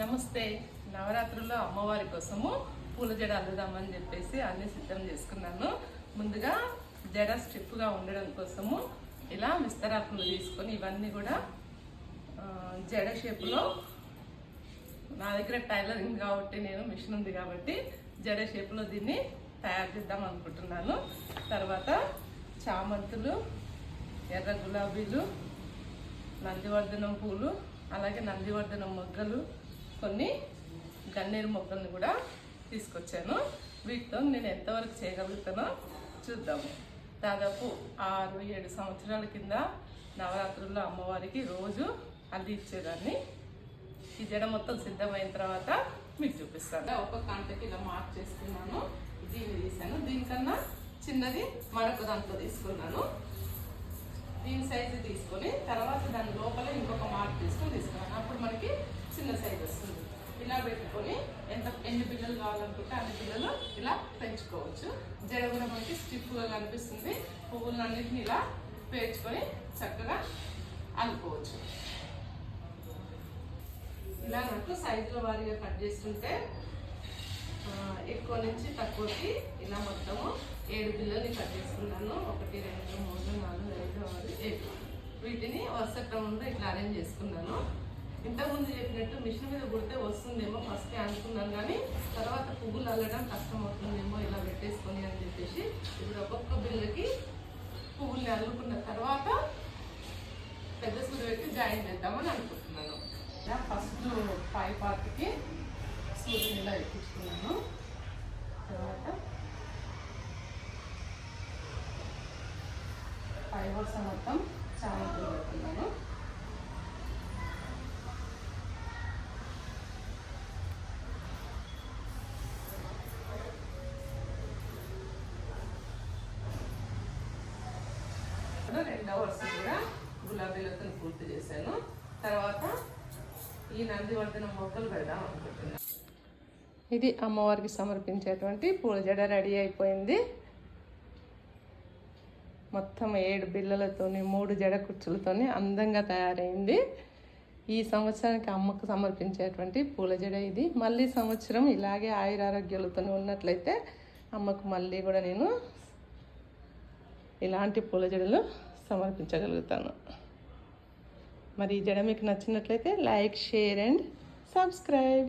నమస్తే. నవరాత్రుల్లో అమ్మవారి కోసము పూల జడ అల్లుదామని చెప్పేసి అన్ని సిద్ధం చేసుకున్నాను. ముందుగా జడ స్ట్రిప్గా ఉండడం కోసము ఇలా విస్తరాకులు తీసుకొని ఇవన్నీ కూడా జడ షేపులో. నా దగ్గర టైలరింగ్ కాబట్టి నేను మిషన్ ఉంది కాబట్టి జడ షేపులో దీన్ని తయారు చేద్దాం అనుకుంటున్నాను. తర్వాత చామంతులు ఎర్ర గులాబీలు నందివర్ధనం పూలు అలాగే నందివర్ధనం మొగ్గలు కొన్ని గన్నేరు మొక్కల్ని కూడా తీసుకొచ్చాను. వీటితో నేను ఎంతవరకు చేయగలుగుతానో చూద్దాము దాదాపు ఆరు ఏడు సంవత్సరాల కింద నవరాత్రుల్లో అమ్మవారికి రోజు అల్లి ఇచ్చేదాన్ని. ఈ జడ మొత్తం సిద్ధమైన తర్వాత మీకు చూపిస్తాను. ఒక కంటకి ఇలా మార్క్ చేసుకున్నాను. దీన్ని తీసాను దీనికన్నా చిన్నది మరొక దాంట్లో తీసుకున్నాను. దీని సైజు తీసుకొని తర్వాత దాని లోపల ఇంకొక మార్క్ తీసుకొని తీసుకున్నాను. చిన్న సైజ్ వస్తుంది. ఇలా పెట్టుకొని ఎంత ఎన్ని పిల్లలు కావాలనుకుంటే అన్ని పిల్లలు ఇలా పెంచుకోవచ్చు. జడ కూడా మనకి స్టిఫ్గా కనిపిస్తుంది. పువ్వులన్నింటిని ఇలా పేర్చుకొని చక్కగా అల్లుకోవచ్చు ఇలా నాకు సైజుల వారీగా కట్ చేసుకుంటే ఎక్కువ నుంచి తక్కువకి ఇలా మొత్తము ఏడు పిల్లల్ని కట్ చేసుకున్నాను. ఒకటి రెండు మూడు నాలుగు ఐదు ఆరు ఏడు వీటిని వరుస క్రమంలో ఇట్లా అరేంజ్ చేసుకున్నాను. ఇంతకుముందు చెప్పినట్టు మిషన్ మీద కుడితే వస్తుందేమో ఫస్ట్ అనుకున్నాను కానీ తర్వాత పువ్వులు అల్లడం కష్టం అవుతుందేమో ఇలా పెట్టేసుకొని అని చెప్పేసి ఇప్పుడు ఒక్కొక్క బిల్లకి పువ్వుల్ని అల్లుకున్న తర్వాత పెద్ద సూది పెట్టి జాయిన్ చేద్దామని అనుకుంటున్నాను. ఫస్ట్ పై పార్ట్కి సూర్యుని ఇలా ఎక్కించుకున్నాను. తర్వాత ఫైవ్ వర్స్ మొత్తం చాలా పెడుతున్నాను వరుస కూడా గులాబీలతో పూర్తి చేశాను. తర్వాత ఈ నందివర్ధనం మొక్కలు పెడదాం అనుకుంటున్నాను. ఇది అమ్మవారికి సమర్పించేటువంటి పూల జడ రెడీ అయిపోయింది. మొత్తం ఏడు బిళ్ళలతోని మూడు జడ కుర్చీలతోని అందంగా తయారైంది. ఈ సంవత్సరానికి అమ్మకు సమర్పించేటువంటి పూల జడ ఇది. మళ్ళీ సంవత్సరం ఇలాగే ఆయురారోగ్యాలతో ఉన్నట్లయితే అమ్మకు మళ్ళీ కూడా నేను ఇలాంటి పూల జడలు సమర్పించగలుగుతాను. మరి ఈ జడ మీకు నచ్చినట్లయితే లైక్ షేర్ అండ్ సబ్స్క్రైబ్.